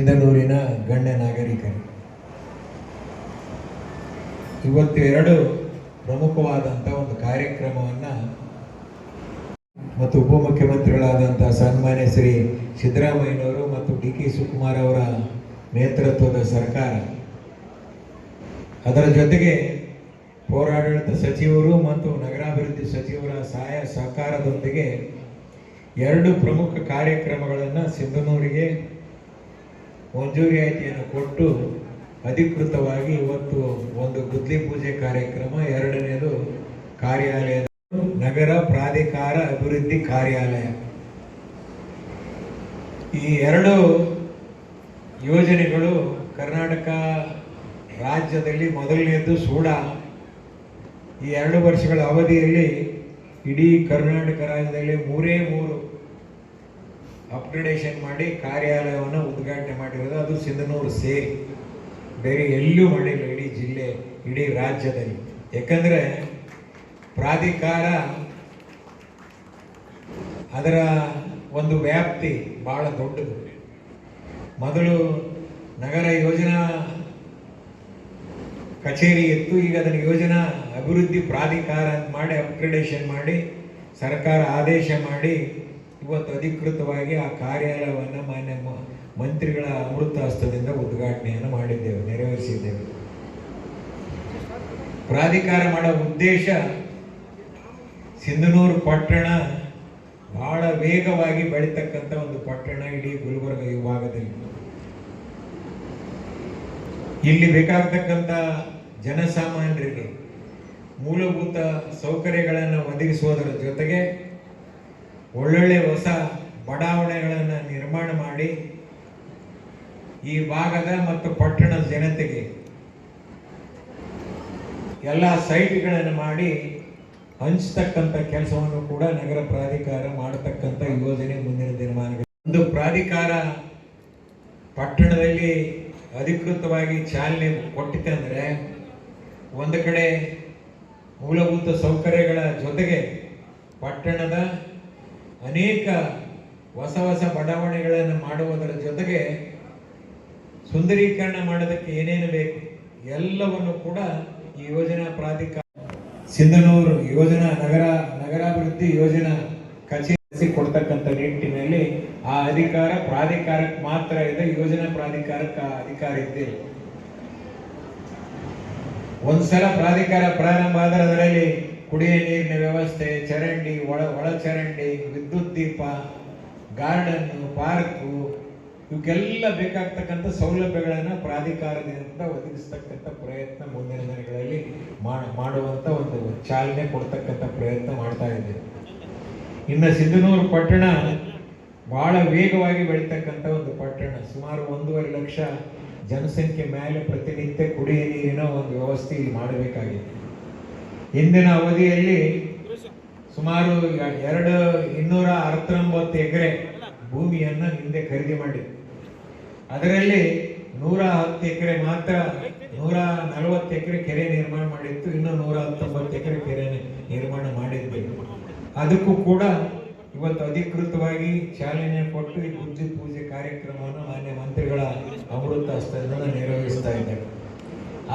ಸಿಂಧನೂರಿನ ಗಣ್ಯ ನಾಗರಿಕರು. ಇವತ್ತು ಎರಡು ಪ್ರಮುಖವಾದಂಥ ಒಂದು ಕಾರ್ಯಕ್ರಮವನ್ನು ಮತ್ತು ಉಪಮುಖ್ಯಮಂತ್ರಿಗಳಾದಂಥ ಸನ್ಮಾನ್ಯ ಶ್ರೀ ಸಿದ್ದರಾಮಯ್ಯನವರು ಮತ್ತು ಡಿ ಕೆ ಶಿವಕುಮಾರ್ ಅವರ ನೇತೃತ್ವದ ಸರ್ಕಾರ. ಅದರ ಜೊತೆಗೆ ಪೌರಾಡಳಿತ ಸಚಿವರು ಮತ್ತು ನಗರಾಭಿವೃದ್ಧಿ ಸಚಿವರ ಸಹಾಯ ಸಹಕಾರದೊಂದಿಗೆ ಎರಡು ಪ್ರಮುಖ ಕಾರ್ಯಕ್ರಮಗಳನ್ನು ಸಿಂಧನೂರಿಗೆ ಮಂಜೂರಿಯಾತಿಯನ್ನು ಕೊಟ್ಟು ಅಧಿಕೃತವಾಗಿ ಇವತ್ತು ಒಂದು ಗುದ್ಲಿ ಪೂಜೆ ಕಾರ್ಯಕ್ರಮ, ಎರಡನೇದು ಕಾರ್ಯಾಲಯದ ನಗರ ಪ್ರಾಧಿಕಾರ ಅಭಿವೃದ್ಧಿ ಕಾರ್ಯಾಲಯ. ಈ ಎರಡು ಯೋಜನೆಗಳು ಕರ್ನಾಟಕ ರಾಜ್ಯದಲ್ಲಿ ಮೊದಲನೆಯದು ಸೂಡ. ಈ ಎರಡು ವರ್ಷಗಳ ಅವಧಿಯಲ್ಲಿ ಇಡೀ ಕರ್ನಾಟಕ ರಾಜ್ಯದಲ್ಲಿ ಮೂರೇ ಮೂರು ಅಪ್ಗ್ರೇಡೇಷನ್ ಮಾಡಿ ಕಾರ್ಯಾಲಯವನ್ನು ಉದ್ಘಾಟನೆ ಮಾಡಿರೋದು ಅದು ಸಿಂಧನೂರು ಸೇರಿ. ಬೇರೆ ಎಲ್ಲೂ ಮಾಡಿಲ್ಲ ಇಡೀ ಜಿಲ್ಲೆ, ಇಡೀ ರಾಜ್ಯದಲ್ಲಿ. ಯಾಕಂದರೆ ಪ್ರಾಧಿಕಾರ ಅದರ ಒಂದು ವ್ಯಾಪ್ತಿ ಭಾಳ ದೊಡ್ಡದು. ಮೊದಲು ನಗರ ಯೋಜನಾ ಕಚೇರಿ ಇತ್ತು, ಈಗ ಅದನ್ನು ಯೋಜನಾ ಅಭಿವೃದ್ಧಿ ಪ್ರಾಧಿಕಾರ ಅಂತ ಮಾಡಿ ಅಪ್ಗ್ರೇಡೇಷನ್ ಮಾಡಿ, ಸರ್ಕಾರ ಆದೇಶ ಮಾಡಿ ಇವತ್ತು ಅಧಿಕೃತವಾಗಿ ಆ ಕಾರ್ಯಾಲಯವನ್ನು ಮಾನ್ಯ ಮಂತ್ರಿಗಳ ಅಮೃತ ಹಸ್ತದಿಂದ ಉದ್ಘಾಟನೆಯನ್ನು ಮಾಡಿದ್ದೇವೆ, ನೆರವೇರಿಸಿದ್ದೇವೆ. ಪ್ರಾಧಿಕಾರ ಮಾಡೋ ಉದ್ದೇಶ ಸಿಂಧನೂರು ಪಟ್ಟಣ ಬಹಳ ವೇಗವಾಗಿ ಬೆಳೀತಕ್ಕಂಥ ಒಂದು ಪಟ್ಟಣ ಇಡೀ ಗುಲ್ಬರ್ಗ ವಿಭಾಗದಲ್ಲಿ. ಇಲ್ಲಿ ಬೇಕಾಗತಕ್ಕಂಥ ಜನಸಾಮಾನ್ಯರಿಗೆ ಮೂಲಭೂತ ಸೌಕರ್ಯಗಳನ್ನು ಒದಗಿಸುವುದರ ಜೊತೆಗೆ ಒಳ್ಳೊಳ್ಳೆ ಹೊಸ ಬಡಾವಣೆಗಳನ್ನು ನಿರ್ಮಾಣ ಮಾಡಿ ಈ ಭಾಗದ ಮತ್ತು ಪಟ್ಟಣದ ಜನತೆಗೆ ಎಲ್ಲ ಸೈಟ್ಗಳನ್ನು ಮಾಡಿ ಹಂಚ್ತಕ್ಕಂಥ ಕೆಲಸವನ್ನು ಕೂಡ ನಗರ ಪ್ರಾಧಿಕಾರ ಮಾಡತಕ್ಕಂಥ ಯೋಜನೆ ಮುಂದಿನ ದಿನಮಾನಗಳು. ಒಂದು ಪ್ರಾಧಿಕಾರ ಪಟ್ಟಣದಲ್ಲಿ ಅಧಿಕೃತವಾಗಿ ಚಾಲನೆ ಕೊಟ್ಟಿತಂದ್ರೆ ಒಂದು ಕಡೆ ಮೂಲಭೂತ ಸೌಕರ್ಯಗಳ ಜೊತೆಗೆ ಪಟ್ಟಣದ ಅನೇಕ ಹೊಸ ಹೊಸ ಬಡಾವಣೆಗಳನ್ನು ಮಾಡುವುದರ ಜೊತೆಗೆ ಸುಂದರೀಕರಣ ಮಾಡೋದಕ್ಕೆ ಏನೇನು ಬೇಕು ಎಲ್ಲವನ್ನು ಕೂಡ ಈ ಯೋಜನಾ ಪ್ರಾಧಿಕಾರ ಸಿಂಧನೂರು ಯೋಜನಾ ನಗರ ನಗರಾಭಿವೃದ್ಧಿ ಯೋಜನಾ ಕಚೇರಿ ಕೊಡ್ತಕ್ಕಂಥ ನಿಟ್ಟಿನಲ್ಲಿ ಆ ಅಧಿಕಾರ ಪ್ರಾಧಿಕಾರಕ್ಕೆ ಮಾತ್ರ ಇದೆ, ಯೋಜನಾ ಪ್ರಾಧಿಕಾರಕ್ಕೆ ಅಧಿಕಾರ ಇದ್ದಿಲ್ಲ ಒಂದ್ಸಲ ಪ್ರಾಧಿಕಾರ ಪ್ರಾರಂಭ ಆದರೆ ಅದರಲ್ಲಿ ಕುಡಿಯ ನೀರಿನ ವ್ಯವಸ್ಥೆ, ಚರಂಡಿ, ಒಳ ಒಳಚರಂಡಿ ವಿದ್ಯುತ್ ದೀಪ ಗಾರ್ಡನ್ನು ಪಾರ್ಕು, ಇವಕ್ಕೆಲ್ಲ ಬೇಕಾಗ್ತಕ್ಕಂಥ ಸೌಲಭ್ಯಗಳನ್ನು ಪ್ರಾಧಿಕಾರದಿಂದ ಒದಗಿಸ್ತಕ್ಕಂಥ ಪ್ರಯತ್ನ ಮುಂದಿನ ದಿನಗಳಲ್ಲಿ ಮಾಡುವಂಥ ಒಂದು ಚಾಲನೆ ಕೊಡ್ತಕ್ಕಂಥ ಪ್ರಯತ್ನ ಮಾಡ್ತಾ ಇದ್ದೇವೆ ಇನ್ನು ಸಿಂಧನೂರು ಪಟ್ಟಣ ಬಹಳ ವೇಗವಾಗಿ ಬೆಳೀತಕ್ಕಂಥ ಒಂದು ಪಟ್ಟಣ. ಸುಮಾರು ಒಂದೂವರೆ ಲಕ್ಷ ಜನಸಂಖ್ಯೆ ಮೇಲೆ ಪ್ರತಿನಿತ್ಯ ಕುಡಿಯ ನೀರಿನ ಒಂದು ವ್ಯವಸ್ಥೆ ಇಲ್ಲಿ ಮಾಡಬೇಕಾಗಿದೆ. ಇಂದಿನ ಅವಧಿಯಲ್ಲಿ ಸುಮಾರು ಎರಡು ಇನ್ನೂರ ಅರವತ್ತೊಂಬತ್ತು ಎಕರೆ ಭೂಮಿಯನ್ನು ಹಿಂದೆ ಖರೀದಿ ಮಾಡಿ ಅದರಲ್ಲಿ ನೂರ ಹತ್ತು ಎಕರೆ ಮಾತ್ರ, ನೂರ ನಲವತ್ತು ಎಕರೆ ಕೆರೆ ನಿರ್ಮಾಣ ಮಾಡಿತ್ತು, ಇನ್ನೂ ನೂರ ಹತ್ತೊಂಬತ್ತು ಎಕರೆ ಕೆರೆ ನಿರ್ಮಾಣ ಮಾಡಿದ್ವಿ. ಅದಕ್ಕೂ ಕೂಡ ಇವತ್ತು ಅಧಿಕೃತವಾಗಿ ಚಾಲನೆ ಕೊಟ್ಟು ಈ ಬುದ್ಧಿ ಪೂಜೆ ಕಾರ್ಯಕ್ರಮವನ್ನು ಮಾನ್ಯ ಮಂತ್ರಿಗಳ ಅಮೃತ ಹಸ್ತದಿಂದ ನಿರ್ವಹಿಸ್ತಾ ಇದ್ದೇವೆ.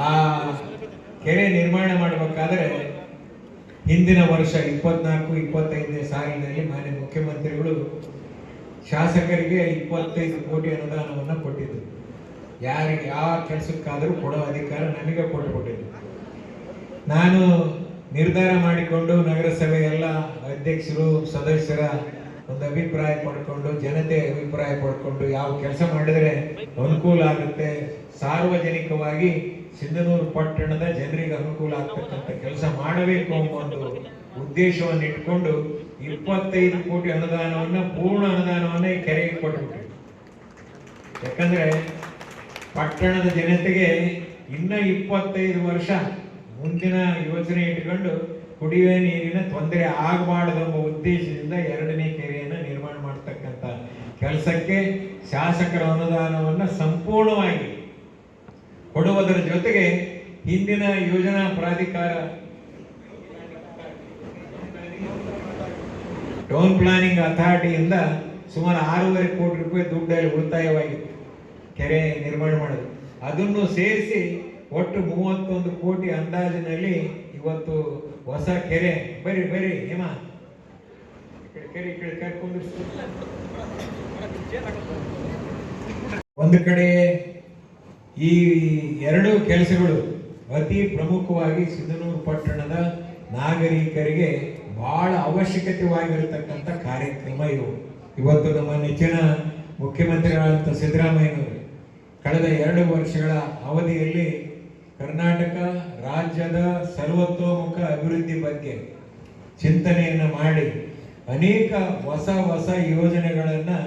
ಆ ಕೆರೆ ನಿರ್ಮಾಣ ಮಾಡಬೇಕಾದ್ರೆ ಹಿಂದಿನ ವರ್ಷ ಇಪ್ಪತ್ನಾಲ್ಕು, ಇಪ್ಪತ್ತೈದನೇ ಸಾಲಿನಲ್ಲಿ ಮಾನ್ಯ ಮುಖ್ಯಮಂತ್ರಿಗಳು ಶಾಸಕರಿಗೆ ಇಪ್ಪತ್ತೈದು ಕೋಟಿ ಅನುದಾನವನ್ನು ಕೊಟ್ಟಿದ್ದರು ಯಾರಿಗೆ, ಯಾವ ಕೆಲಸಕ್ಕಾದರೂ ಕೊಡೋ ಅಧಿಕಾರ ನಮಗೆ ಕೊಟ್ಟುಕೊಟ್ಟಿದ್ದರು ನಾನು ನಿರ್ಧಾರ ಮಾಡಿಕೊಂಡು ನಗರಸಭೆ ಎಲ್ಲ ಅಧ್ಯಕ್ಷರು, ಸದಸ್ಯರ ಒಂದು ಅಭಿಪ್ರಾಯ ಪಡ್ಕೊಂಡು, ಜನತೆ ಅಭಿಪ್ರಾಯ ಪಡ್ಕೊಂಡು ಯಾವ ಕೆಲಸ ಮಾಡಿದ್ರೆ ಅನುಕೂಲ ಆಗುತ್ತೆ. ಸಾರ್ವಜನಿಕವಾಗಿ ಸಿಂಧನೂರು ಪಟ್ಟಣದ ಜನರಿಗೆ ಅನುಕೂಲ ಆಗ್ತಕ್ಕಂಥ ಕೆಲಸ ಮಾಡಬೇಕು ಎಂಬ ಒಂದು ಉದ್ದೇಶವನ್ನು ಇಟ್ಕೊಂಡು ಇಪ್ಪತ್ತೈದು ಕೋಟಿ ಅನುದಾನವನ್ನ, ಪೂರ್ಣ ಅನುದಾನವನ್ನ ಈ ಕೆರೆಗೆ ಕೊಟ್ಟು ಯಾಕಂದ್ರೆ ಪಟ್ಟಣದ ಜನತೆಗೆ ಇನ್ನ ಇಪ್ಪತ್ತೈದು ವರ್ಷ ಮುಂದಿನ ಯೋಜನೆ ಇಟ್ಕೊಂಡು ಕುಡಿಯುವ ನೀರಿನ ತೊಂದರೆ ಆಗಬಾರದು ಎಂಬ ಉದ್ದೇಶದಿಂದ ಎರಡನೇ ಮಾಡ್ತಕ್ಕಂಥ ಕೆಲಸಕ್ಕೆ ಶಾಸಕರ ಅನುದಾನವನ್ನು ಸಂಪೂರ್ಣವಾಗಿ ಕೊಡುವುದರ ಜೊತೆಗೆ ಹಿಂದಿನ ಯೋಜನಾ ಪ್ರಾಧಿಕಾರ ಟೌನ್ ಪ್ಲಾನಿಂಗ್ ಅಥಾರಿಟಿಯಿಂದ ಸುಮಾರು ಆರೂವರೆ ಕೋಟಿ ರೂಪಾಯಿ ದುಡ್ಡಲ್ಲಿ ಉಳಿತಾಯವಾಗಿತ್ತು. ಕೆರೆ ನಿರ್ಮಾಣ ಮಾಡೋದು. ಅದನ್ನು ಸೇರಿಸಿ ಒಟ್ಟು ಮೂವತ್ತೊಂದು ಕೋಟಿ ಅಂದಾಜಿನಲ್ಲಿ ಇವತ್ತು ಹೊಸ ಕೆರೆ. ಬರಿ ಬರಿ ಹೇಮ ಈ ಕಡೆ ಕೆರೆ ಈ ಕಡೆ ಕರ್ಕೊಂಡು ಒಂದು ಕಡೆ ಈ ಎರಡು ಕೆಲಸಗಳು ಅತಿ ಪ್ರಮುಖವಾಗಿ ಸಿದ್ದನೂರು ಪಟ್ಟಣದ ನಾಗರಿಕರಿಗೆ ಬಹಳ ಅವಶ್ಯಕತೆವಾಗಿರತಕ್ಕಂಥ ಕಾರ್ಯಕ್ರಮ ಇವು ಇವತ್ತು ನಮ್ಮ ನೆಚ್ಚಿನ ಮುಖ್ಯಮಂತ್ರಿಗಳಾದಂಥ ಸಿದ್ದರಾಮಯ್ಯನವರು ಕಳೆದ ಎರಡು ವರ್ಷಗಳ ಅವಧಿಯಲ್ಲಿ ಕರ್ನಾಟಕ ರಾಜ್ಯದ ಸರ್ವತೋಮುಖ ಅಭಿವೃದ್ಧಿ ಬಗ್ಗೆ ಚಿಂತನೆಯನ್ನು ಮಾಡಿ ಅನೇಕ ಹೊಸ ಹೊಸ ಯೋಜನೆಗಳನ್ನು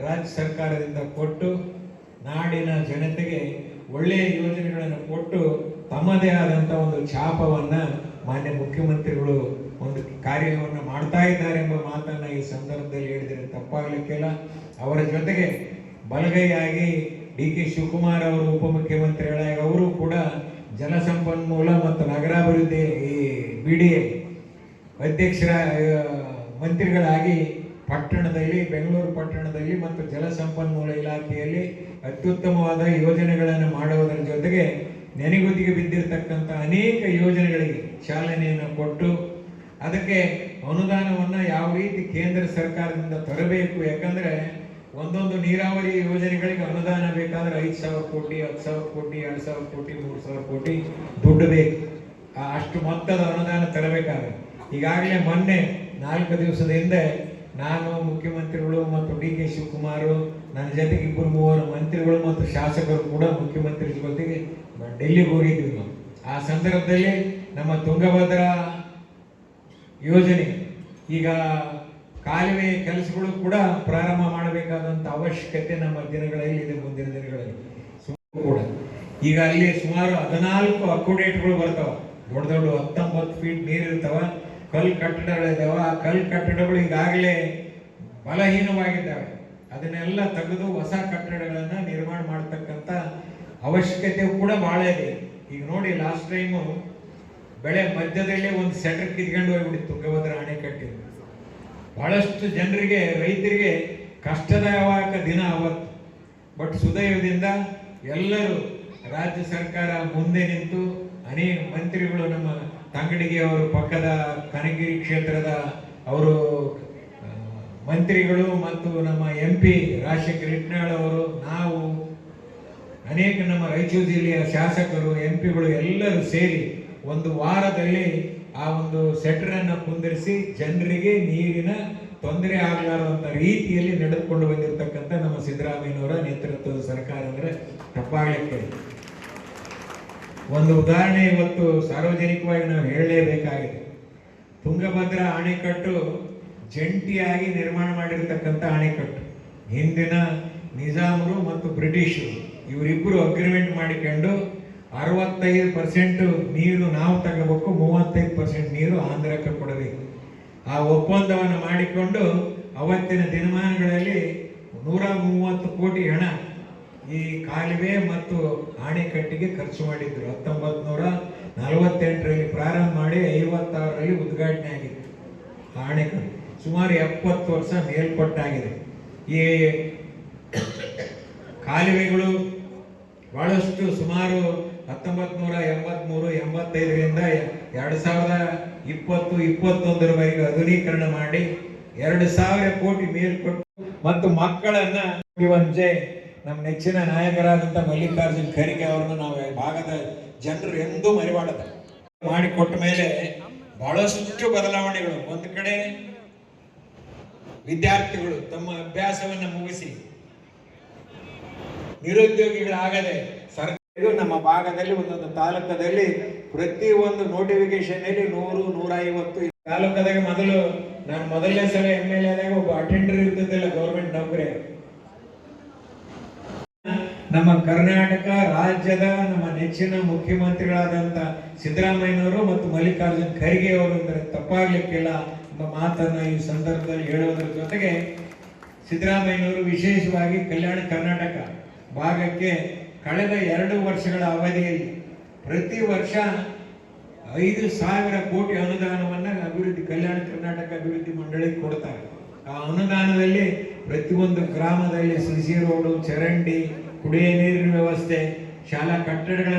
ರಾಜ್ಯ ಸರ್ಕಾರದಿಂದ ಕೊಟ್ಟು ನಾಡಿನ ಜನತೆಗೆ ಒಳ್ಳೆಯ ಯೋಜನೆಗಳನ್ನು ಕೊಟ್ಟು ತಮ್ಮದೇ ಆದಂಥ ಒಂದು ಛಾಪವನ್ನ ಮಾನ್ಯ ಮುಖ್ಯಮಂತ್ರಿಗಳು ಒಂದು ಕಾರ್ಯವನ್ನು ಮಾಡ್ತಾ ಇದ್ದಾರೆ ಎಂಬ ಮಾತನ್ನ ಈ ಸಂದರ್ಭದಲ್ಲಿ ಹೇಳಿದರೆ ತಪ್ಪಾಗಲಿಕ್ಕಿಲ್ಲ ಅವರ ಜೊತೆಗೆ ಬಲಗೈಯಾಗಿ ಡಿ ಕೆ ಶಿವಕುಮಾರ್ ಅವರು ಉಪಮುಖ್ಯಮಂತ್ರಿಗಳಾಗಿ ಅವರು ಕೂಡ ಜಲಸಂಪನ್ಮೂಲ ಮತ್ತು ನಗರಾಭಿವೃದ್ಧಿ ಈ ಬಿ ಡಿ ಎ ಅಧ್ಯಕ್ಷರ ಮಂತ್ರಿಗಳಾಗಿ ಪಟ್ಟಣದಲ್ಲಿ, ಬೆಂಗಳೂರು ಪಟ್ಟಣದಲ್ಲಿ ಮತ್ತು ಜಲಸಂಪನ್ಮೂಲ ಇಲಾಖೆಯಲ್ಲಿ ಅತ್ಯುತ್ತಮವಾದ ಯೋಜನೆಗಳನ್ನು ಮಾಡುವುದರ ಜೊತೆಗೆ ನೆನೆಗುದಿಗೆ ಬಿದ್ದಿರತಕ್ಕಂಥ ಅನೇಕ ಯೋಜನೆಗಳಿಗೆ ಚಾಲನೆಯನ್ನು ಕೊಟ್ಟು ಅದಕ್ಕೆ ಅನುದಾನವನ್ನು ಯಾವ ರೀತಿ ಕೇಂದ್ರ ಸರ್ಕಾರದಿಂದ ತರಬೇಕು? ಯಾಕಂದರೆ ಒಂದೊಂದು ನೀರಾವರಿ ಯೋಜನೆಗಳಿಗೆ ಅನುದಾನ ಬೇಕಾದರೆ ಐದು ಸಾವಿರ ಕೋಟಿ, ಹತ್ತು ಸಾವಿರ ಕೋಟಿ, ಎರಡು ಸಾವಿರ ಕೋಟಿ, ಮೂರು ಸಾವಿರ ಕೋಟಿ ದುಡ್ಡು ಬೇಕು. ಅಷ್ಟು ಮೊತ್ತದ ಅನುದಾನ ತರಬೇಕಾದ್ರೆ ಈಗಾಗಲೇ ಮೊನ್ನೆ ನಾಲ್ಕು ದಿವಸದ ಹಿಂದೆ ನಾನು ಮುಖ್ಯಮಂತ್ರಿಗಳು ಮತ್ತು ಡಿ ಕೆ ಶಿವಕುಮಾರ್, ನನ್ನ ಜೊತೆಗೆ ಇಬ್ಬರು ಮೂವರು ಮಂತ್ರಿಗಳು ಮತ್ತು ಶಾಸಕರು ಕೂಡ ಮುಖ್ಯಮಂತ್ರಿ ಜೊತೆಗೆ ಡೆಲ್ಲಿಗೆ ಹೋಗಿದ್ವಿ ನಾವು. ಆ ಸಂದರ್ಭದಲ್ಲಿ ನಮ್ಮ ತುಂಗಭದ್ರಾ ಯೋಜನೆ, ಈಗ ಕಾಲುವೆ ಕೆಲಸಗಳು ಕೂಡ ಪ್ರಾರಂಭ ಮಾಡಬೇಕಾದಂತ ಅವಶ್ಯಕತೆ ನಮ್ಮ ದಿನಗಳಲ್ಲಿ ಇದೆ, ಮುಂದಿನ ದಿನಗಳಲ್ಲಿ. ಕೂಡ. ಈಗ ಅಲ್ಲಿ ಸುಮಾರು ಹದಿನಾಲ್ಕು ಅಕೋಡೇಟ್ಗಳು ಬರ್ತಾವೆ. ದೊಡ್ಡ ದೊಡ್ಡ ಹತ್ತೊಂಬತ್ತು ಫೀಟ್ ನೀರು ಕಲ್ ಕಟ್ಟಡಗಳಿದಾವ ಆ ಕಲ್ ಕಟ್ಟಡಗಳು ಈಗಾಗಲೇ ಬಲಹೀನವಾಗಿದ್ದಾವೆ. ಅದನ್ನೆಲ್ಲ ತೆಗೆದು ಹೊಸ ಕಟ್ಟಡಗಳನ್ನು ನಿರ್ಮಾಣ ಮಾಡತಕ್ಕಂತ ಅವಶ್ಯಕತೆ ಕೂಡ ಬಹಳ ಇದೆ. ಈಗ ನೋಡಿ ಲಾಸ್ಟ್ ಟೈಮು ಬೆಳೆ ಮಧ್ಯದಲ್ಲೇ ಒಂದು ಸೆಟರ್ ಕಿತ್ಕೊಂಡು ಹೋಗ್ಬಿಟ್ಟಿತ್ತು, ತುಂಗಭದ್ರಾ ಅಣೆಕಟ್ಟೆ ಬಹಳಷ್ಟು ಜನರಿಗೆ, ರೈತರಿಗೆ ಕಷ್ಟದಾಯಕ ದಿನ ಅವತ್ತು. ಬಟ್ ಸುದೈವದಿಂದ ಎಲ್ಲರೂ ರಾಜ್ಯ ಸರ್ಕಾರ ಮುಂದೆ ನಿಂತು, ಅನೇಕ ಮಂತ್ರಿಗಳು ನಮ್ಮ ತಂಗಡಿಗೆ ಅವರು ಪಕ್ಕದ ಕನಗಿರಿ ಕ್ಷೇತ್ರದ ಅವರು ಮಂತ್ರಿಗಳು ಮತ್ತು ನಮ್ಮ ಎಂ ಪಿ ರಾಜಶೇಖರ್ ಇಟ್ನಾಳ್ ಅವರು, ನಾವು, ಅನೇಕ ನಮ್ಮ ರಾಯಚೂರು ಜಿಲ್ಲೆಯ ಶಾಸಕರು ಎಂ ಪಿಗಳು ಎಲ್ಲರೂ ಸೇರಿ ಒಂದು ವಾರದಲ್ಲಿ ಆ ಒಂದು ಸೆಟ್ರನ್ನು ಕುಂದಿರಿಸಿ ಜನರಿಗೆ ನೀರಿನ ತೊಂದರೆ ಆಗಲಾರದಂತ ರೀತಿಯಲ್ಲಿ ನಡೆದುಕೊಂಡು ಬಂದಿರತಕ್ಕಂಥ ನಮ್ಮ ಸಿದ್ದರಾಮಯ್ಯನವರ ನೇತೃತ್ವದ ಸರ್ಕಾರ ಅಂದರೆ, ತಪ್ಪಾಗಲಿಕ್ಕೆ. ಒಂದು ಉದಾಹರಣೆ ಇವತ್ತು ಸಾರ್ವಜನಿಕವಾಗಿ ನಾವು ಹೇಳಲೇಬೇಕಾಗಿದೆ. ತುಂಗಭದ್ರಾ ಅಣೆಕಟ್ಟು ಜಂಟಿಯಾಗಿ ನಿರ್ಮಾಣ ಮಾಡಿರತಕ್ಕಂಥ ಅಣೆಕಟ್ಟು ಹಿಂದಿನ ನಿಜಾಮರು ಮತ್ತು ಬ್ರಿಟಿಷರು ಇವರಿಬ್ಬರು ಅಗ್ರಿಮೆಂಟ್ ಮಾಡಿಕೊಂಡು ಅರವತ್ತೈದು ಪರ್ಸೆಂಟ್ ನೀರು ನಾವು ತಗೋಬೇಕು, ಮೂವತ್ತೈದು ಪರ್ಸೆಂಟ್ ನೀರು ಆಂಧ್ರಕ್ಕೆ ಕೊಡಬೇಕು. ಆ ಒಪ್ಪಂದವನ್ನು ಮಾಡಿಕೊಂಡು ಅವತ್ತಿನ ದಿನಮಾನಗಳಲ್ಲಿ ನೂರ ಮೂವತ್ತು ಕೋಟಿ ಹಣ ಈ ಕಾಲುವೆ ಮತ್ತು ಆಣೆಕಟ್ಟಿಗೆ ಖರ್ಚು ಮಾಡಿದ್ರು. ಹತ್ತೊಂಬತ್ತು ನೂರ ನಲವತ್ತೆಂಟರಲ್ಲಿ ಪ್ರಾರಂಭ ಮಾಡಿ ಐವತ್ತಾರರಲ್ಲಿ ಉದ್ಘಾಟನೆ ಆಗಿತ್ತು ಆ ಅಣೆಕಟ್ಟು ಸುಮಾರು ಎಪ್ಪತ್ತು ವರ್ಷ ಮೇಲ್ಪಟ್ಟಾಗಿದೆ. ಈ ಕಾಲುವೆಗಳು ಬಹಳಷ್ಟು ಸುಮಾರು ಹತ್ತೊಂಬತ್ತು ನೂರ ಎಂಬತ್ಮೂರು, ಎಂಬತ್ತೈದರಿಂದ ಎರಡು ಸಾವಿರದ ಇಪ್ಪತ್ತು, ಇಪ್ಪತ್ತೊಂದರವರೆಗೆ ಆಧುನೀಕರಣ ಮಾಡಿ ಎರಡು ಸಾವಿರ ಕೋಟಿ ಮೇಲ್ಪಟ್ಟು ಮತ್ತು ಮಕ್ಕಳನ್ನ ಮುಂಚೆ ನಮ್ಮ ನೆಚ್ಚಿನ ನಾಯಕರಾದಂಥ ಮಲ್ಲಿಕಾರ್ಜುನ್ ಖರ್ಗೆ ಅವ್ರನ್ನ ನಾವು ಭಾಗದ ಜನರು ಎಂದೂ ಮರಿಬಾರದು. ಮಾಡಿಕೊಟ್ಟ ಮೇಲೆ ಬಹಳಷ್ಟು ಬದಲಾವಣೆಗಳು. ಒಂದು ಕಡೆ ವಿದ್ಯಾರ್ಥಿಗಳು ತಮ್ಮ ಅಭ್ಯಾಸವನ್ನ ಮುಗಿಸಿ ನಿರುದ್ಯೋಗಿಗಳಾಗದೆ ಸರ್ಕಾರ ನಮ್ಮ ಭಾಗದಲ್ಲಿ ಒಂದೊಂದು ತಾಲೂಕದಲ್ಲಿ ಪ್ರತಿ ಒಂದು ನೋಟಿಫಿಕೇಶನ್ ಅಲ್ಲಿ ನೂರು ನೂರ ಐವತ್ತು ತಾಲೂಕದಾಗ ಮೊದಲು, ನಾನು ಮೊದಲನೇ ಸಲ ಎಂ ಎಲ್ ಎದಾಗ ಒಬ್ಬ ಅಟೆಂಡರ್ ಇರ್ತಿದ್ದಿಲ್ಲ ಗೌರ್ಮೆಂಟ್ ನೌಕರಿ. ನಮ್ಮ ಕರ್ನಾಟಕ ರಾಜ್ಯದ ನಮ್ಮ ನೆಚ್ಚಿನ ಮುಖ್ಯಮಂತ್ರಿಗಳಾದಂತ ಸಿದ್ದರಾಮಯ್ಯನವರು ಮತ್ತು ಮಲ್ಲಿಕಾರ್ಜುನ್ ಖರ್ಗೆ ಅವರು ಅಂದರೆ ತಪ್ಪಾಗ್ಲಿಕ್ಕಿಲ್ಲ ಎಂಬ ಮಾತನ್ನ ಈ ಸಂದರ್ಭದಲ್ಲಿ ಹೇಳುವುದರ ಜೊತೆಗೆ ಸಿದ್ದರಾಮಯ್ಯನವರು ವಿಶೇಷವಾಗಿ ಕಲ್ಯಾಣ ಕರ್ನಾಟಕ ಭಾಗಕ್ಕೆ ಕಳೆದ ಎರಡು ವರ್ಷಗಳ ಅವಧಿಯಲ್ಲಿ ಪ್ರತಿ ವರ್ಷ ಐದು ಸಾವಿರ ಕೋಟಿ ಅನುದಾನವನ್ನು ಅಭಿವೃದ್ಧಿ, ಕಲ್ಯಾಣ ಕರ್ನಾಟಕ ಅಭಿವೃದ್ಧಿ ಮಂಡಳಿಗೆ ಕೊಡ್ತಾರೆ. ಆ ಅನುದಾನದಲ್ಲಿ ಪ್ರತಿಯೊಂದು ಗ್ರಾಮದಲ್ಲಿ ಸಿಸಿ ರೋಡು ಚರಂಡಿ ಕುಡಿಯ ನೀರಿನ ವ್ಯವಸ್ಥೆ, ಶಾಲಾ ಕಟ್ಟಡಗಳ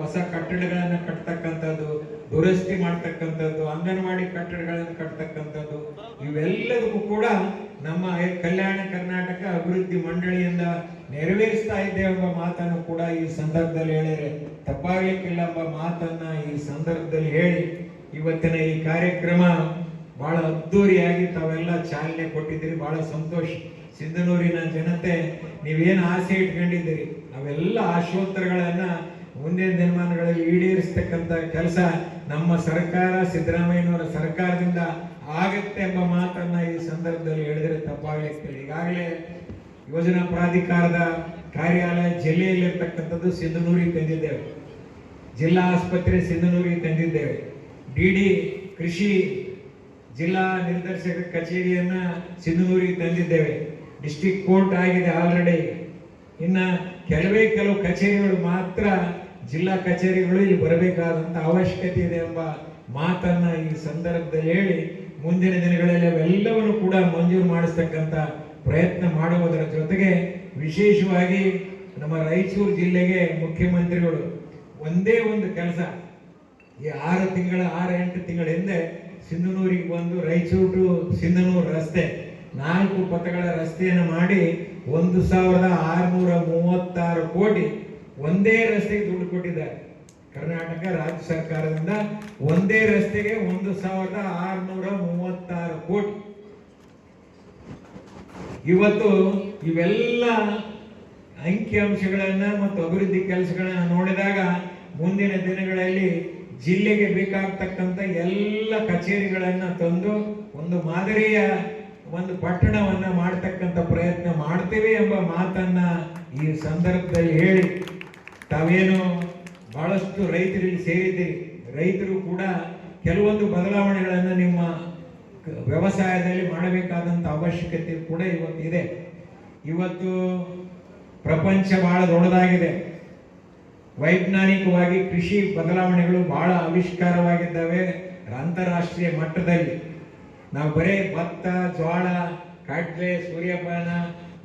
ಹೊಸ ಕಟ್ಟಡಗಳನ್ನು ಕಟ್ತಕ್ಕಂಥದ್ದು, ದುರಸ್ತಿ ಮಾಡ್ತಕ್ಕಂಥದ್ದು, ಅಂಗನವಾಡಿ ಕಟ್ಟಡಗಳನ್ನು ಕಟ್ತಕ್ಕಂಥದ್ದು, ಇವೆಲ್ಲದಕ್ಕೂ ಕೂಡ ನಮ್ಮ ಕಲ್ಯಾಣ ಕರ್ನಾಟಕ ಅಭಿವೃದ್ಧಿ ಮಂಡಳಿಯಿಂದ ನೆರವೇರಿಸ್ತಾ ಇದ್ದೆ ಎಂಬ ಮಾತನ್ನು ಕೂಡ ಈ ಸಂದರ್ಭದಲ್ಲಿ ಹೇಳಿದರೆ ತಪ್ಪಾಗಲಿಕ್ಕಿಲ್ಲ ಎಂಬ ಮಾತನ್ನ ಈ ಸಂದರ್ಭದಲ್ಲಿ ಹೇಳಿ, ಇವತ್ತಿನ ಈ ಕಾರ್ಯಕ್ರಮ ಬಹಳ ಅದ್ದೂರಿಯಾಗಿ ತಾವೆಲ್ಲ ಚಾಲನೆ ಕೊಟ್ಟಿದ್ದೀರಿ, ಬಹಳ ಸಂತೋಷ. ಸಿಂಧನೂರಿನ ಜನತೆ, ನೀವೇನು ಆಸೆ ಇಟ್ಕೊಂಡಿದ್ದೀರಿ? ನಾವೆಲ್ಲ ಆಶೋತ್ತರಗಳನ್ನ ಮುಂದಿನ ದಿನಮಾನಗಳಲ್ಲಿ ಈಡೇರಿಸ್ತಕ್ಕಂಥ ಕೆಲಸ ನಮ್ಮ ಸರ್ಕಾರ, ಸಿದ್ದರಾಮಯ್ಯನವರ ಸರ್ಕಾರದಿಂದ ಆಗತ್ತೆ ಎಂಬ ಮಾತನ್ನ ಈ ಸಂದರ್ಭದಲ್ಲಿ ಹೇಳಿದರೆ ತಪ್ಪಾಗಲಿಕ್ಕಿಲ್ಲ ಈಗಾಗಲೇ ಯೋಜನಾ ಪ್ರಾಧಿಕಾರದ ಕಾರ್ಯಾಲಯ ಜಿಲ್ಲೆಯಲ್ಲಿರ್ತಕ್ಕಂಥದ್ದು ಸಿಂಧನೂರಿಗೆ ತಂದಿದ್ದೇವೆ. ಜಿಲ್ಲಾ ಆಸ್ಪತ್ರೆ ಸಿಂಧನೂರಿಗೆ ತಂದಿದ್ದೇವೆ. ಡಿ ಡಿ ಕೃಷಿ ಜಿಲ್ಲಾ ನಿರ್ದೇಶಕ ಕಚೇರಿಯನ್ನ ಸಿಂಧನೂರಿಗೆ ತಂದಿದ್ದೇವೆ. ಡಿಸ್ಟ್ರಿಕ್ಟ್ ಕೋರ್ಟ್ ಆಗಿದೆ ಆಲ್ರೆಡಿ. ಇನ್ನು ಕೆಲವೇ ಕೆಲವು ಕಚೇರಿಗಳು ಮಾತ್ರ ಜಿಲ್ಲಾ ಕಚೇರಿಗಳು ಇಲ್ಲಿ ಬರಬೇಕಾದಂಥ ಅವಶ್ಯಕತೆ ಇದೆ ಎಂಬ ಮಾತನ್ನು ಈ ಸಂದರ್ಭದಲ್ಲಿ ಹೇಳಿ, ಮುಂದಿನ ದಿನಗಳಲ್ಲಿ ಅವೆಲ್ಲವನ್ನು ಕೂಡ ಮಂಜೂರು ಮಾಡಿಸ್ತಕ್ಕಂಥ ಪ್ರಯತ್ನ ಮಾಡುವುದರ ಜೊತೆಗೆ ವಿಶೇಷವಾಗಿ ನಮ್ಮ ರಾಯಚೂರು ಜಿಲ್ಲೆಗೆ ಮುಖ್ಯಮಂತ್ರಿಗಳು ಒಂದೇ ಒಂದು ಕೆಲಸ. ಈ ಆರು ತಿಂಗಳ, ಆರು ಎಂಟು ತಿಂಗಳ ಹಿಂದೆ ಸಿಂಧನೂರಿಗೆ ಬಂದು ರಾಯಚೂರು ಟು ಸಿಂಧನೂರು ರಸ್ತೆ ನಾಲ್ಕು ಪಥಗಳ ರಸ್ತೆಯನ್ನು ಮಾಡಿ ಒಂದು ಸಾವಿರದ ಆರುನೂರ ಮೂವತ್ತಾರು ಕೋಟಿ ಒಂದೇ ರಸ್ತೆಗೆ ದುಡ್ಡು ಕೊಟ್ಟಿದ್ದಾರೆ. ಕರ್ನಾಟಕ ರಾಜ್ಯ ಸರ್ಕಾರದಿಂದ ಒಂದೇ ರಸ್ತೆಗೆ ಒಂದು ಸಾವಿರದ ಆರುನೂರ ಮೂವತ್ತಾರು ಕೋಟಿ. ಇವತ್ತು ಇವೆಲ್ಲ ಅಂಕಿಅಂಶಗಳನ್ನ ಮತ್ತು ಅಭಿವೃದ್ಧಿ ಕೆಲಸಗಳನ್ನ ನೋಡಿದಾಗ ಮುಂದಿನ ದಿನಗಳಲ್ಲಿ ಜಿಲ್ಲೆಗೆ ಬೇಕಾಗ್ತಕ್ಕಂಥ ಎಲ್ಲ ಕಚೇರಿಗಳನ್ನು ತಂದು ಒಂದು ಮಾದರಿಯ ಒಂದು ಪಟ್ಟಣವನ್ನ ಮಾಡ್ತಕ್ಕಂಥ ಪ್ರಯತ್ನ ಮಾಡ್ತೇವೆ ಎಂಬ ಮಾತನ್ನ ಈ ಸಂದರ್ಭದಲ್ಲಿ ಹೇಳಿ, ತಾವೇನು ಬಹಳಷ್ಟು ರೈತರಿಗೆ ಸೇರಿದ್ದೀರಿ. ರೈತರು ಕೂಡ ಕೆಲವೊಂದು ಬದಲಾವಣೆಗಳನ್ನು ನಿಮ್ಮ ವ್ಯವಸಾಯದಲ್ಲಿ ಮಾಡಬೇಕಾದಂಥ ಅವಶ್ಯಕತೆ ಕೂಡ ಇವತ್ತು ಇದೆ. ಇವತ್ತು ಪ್ರಪಂಚ ಬಹಳ ದೊಡ್ಡದಾಗಿದೆ. ವೈಜ್ಞಾನಿಕವಾಗಿ ಕೃಷಿ ಬದಲಾವಣೆಗಳು ಬಹಳ ಆವಿಷ್ಕಾರವಾಗಿದ್ದಾವೆ ಅಂತಾರಾಷ್ಟ್ರೀಯ ಮಟ್ಟದಲ್ಲಿ. ನಾವು ಬರೀ ಭತ್ತ ಜೋಳ ಕಡ್ಲೆ, ಸೂರ್ಯಪಾನ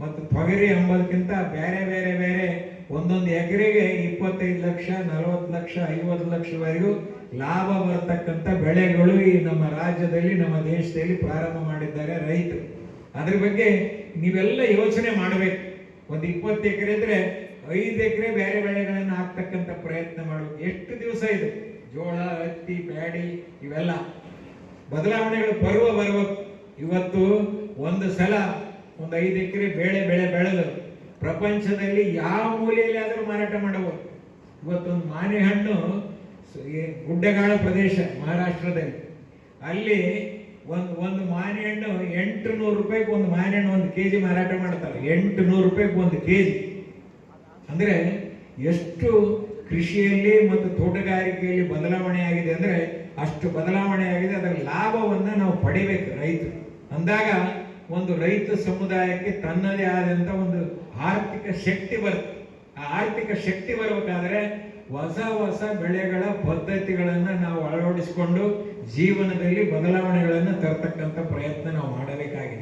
ಮತ್ತು ತೊಗರಿ ಎಂಬುದಕ್ಕಿಂತ ಬೇರೆ ಬೇರೆ ಬೇರೆ ಒಂದೊಂದು ಎಕರೆಗೆ ಇಪ್ಪತ್ತೈದು ಲಕ್ಷ, ನಲವತ್ತು ಲಕ್ಷ, ಐವತ್ತು ಲಕ್ಷವರೆಗೂ ಲಾಭ ಬರತಕ್ಕಂಥ ಬೆಳೆಗಳು ಈ ನಮ್ಮ ರಾಜ್ಯದಲ್ಲಿ, ನಮ್ಮ ದೇಶದಲ್ಲಿ ಪ್ರಾರಂಭ ಮಾಡಿದ್ದಾರೆ ರೈತರು. ಅದ್ರ ಬಗ್ಗೆ ನೀವೆಲ್ಲ ಯೋಚನೆ ಮಾಡಬೇಕು. ಒಂದು ಇಪ್ಪತ್ತು ಎಕರೆ ಇದ್ರೆ ಐದು ಎಕರೆ ಬೇರೆ ಬೆಳೆಗಳನ್ನು ಹಾಕ್ತಕ್ಕಂಥ ಪ್ರಯತ್ನ ಮಾಡಬೇಕು. ಎಷ್ಟು ದಿವಸ ಇದೆ? ಜೋಳ ಹತ್ತಿ ಬ್ಯಾಡಿ ಇವೆಲ್ಲ. ಬದಲಾವಣೆಗಳು ಬರುವ ಬರುವ ಇವತ್ತು ಒಂದು ಸಲ ಒಂದು ಐದು ಎಕರೆ ಬೇಳೆ ಬೆಳೆ ಬೆಳೆದು ಪ್ರಪಂಚದಲ್ಲಿ ಯಾವ ಮೂಲೆಯಲ್ಲಿ ಆದರೂ ಮಾರಾಟ ಮಾಡಬಹುದು. ಇವತ್ತೊಂದು ಮಾನೆ ಹಣ್ಣು ಗುಡ್ಡಗಾಡು ಪ್ರದೇಶ ಮಹಾರಾಷ್ಟ್ರದಲ್ಲಿ. ಅಲ್ಲಿ ಒಂದು ಒಂದು ಮಾನೆ ಹಣ್ಣು ಎಂಟು ನೂರು ರೂಪಾಯಿಗೆ ಒಂದು ಮಾನೆ ಹಣ್ಣು ಒಂದು ಕೆಜಿ ಮಾರಾಟ ಮಾಡ್ತಾರೆ. ಎಂಟು ನೂರು ರೂಪಾಯಿಗೆ ಒಂದು ಕೆಜಿ. ಅಂದರೆ ಎಷ್ಟು ಕೃಷಿಯಲ್ಲಿ ಮತ್ತು ತೋಟಗಾರಿಕೆಯಲ್ಲಿ ಬದಲಾವಣೆ ಆಗಿದೆ ಅಂದ್ರೆ ಅಷ್ಟು ಬದಲಾವಣೆ ಆಗಿದೆ, ಅದರ ಲಾಭವನ್ನ ನಾವು ಪಡಿಬೇಕು ರೈತರು. ಅಂದಾಗ ಒಂದು ರೈತ ಸಮುದಾಯಕ್ಕೆ ತನ್ನದೇ ಆದಂತ ಒಂದು ಆರ್ಥಿಕ ಶಕ್ತಿ ಬರುತ್ತೆ. ಆ ಆರ್ಥಿಕ ಶಕ್ತಿ ಬರಬೇಕಾದ್ರೆ ಹೊಸ ಹೊಸ ಬೆಳೆಗಳ ಪದ್ಧತಿಗಳನ್ನ ನಾವು ಅಳವಡಿಸಿಕೊಂಡು ಜೀವನದಲ್ಲಿ ಬದಲಾವಣೆಗಳನ್ನು ತರ್ತಕ್ಕಂಥ ಪ್ರಯತ್ನ ನಾವು ಮಾಡಬೇಕಾಗಿದೆ.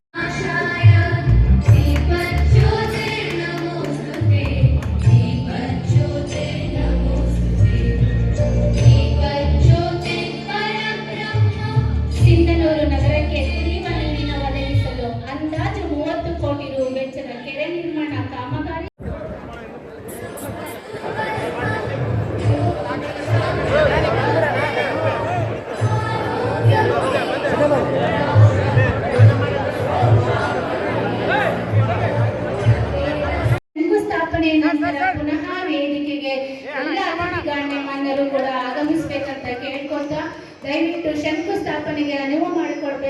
ದಯವಿಟ್ಟು ಶಂಕುಸ್ಥಾಪನೆಗೆ ಅನುವು ಮಾಡಿಕೊಡ್ಬೇಕು.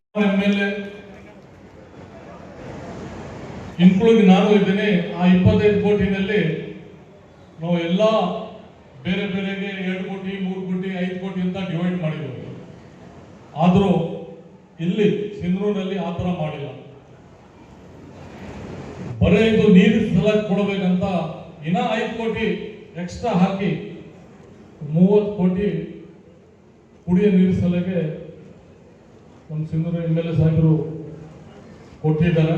ಇನ್ಕ್ಲೂಡ್ ನಾನು ಇದ್ದೇನೆ, ಆ ಇಪ್ಪತ್ತೈದು ಕೋಟಿನಲ್ಲಿ ನಾವು ಎಲ್ಲ ಬೇರೆ ಬೇರೆಗೆ ಎರಡು ಕೋಟಿ, ಮೂರು ಕೋಟಿ, ಐದು ಕೋಟಿ ಅಂತ ಡಿವೈಡ್ ಮಾಡಿದ್ದೇವೆ. ಆದರೂ ಇಲ್ಲಿ ಸಿಂಧೂರಿನಲ್ಲಿ ಆ ಥರ ಮಾಡಿಲ್ಲ. ಬರೀ ಇದು ನೀರು ಸಲಕ್ಕೆ ಕೊಡಬೇಕಂತ ಇನ್ನ ಐದು ಕೋಟಿ ಎಕ್ಸ್ಟ್ರಾ ಹಾಕಿ ಮೂವತ್ತು ಕೋಟಿ ಕುಡಿಯೋ ನೀರು ಸಲಗೆ ನಮ್ಮ ಸಿಂಧೂರು ಎಂ ಎಲ್ ಎ ಸಾಹೇಬರು ಕೊಟ್ಟಿದ್ದಾರೆ.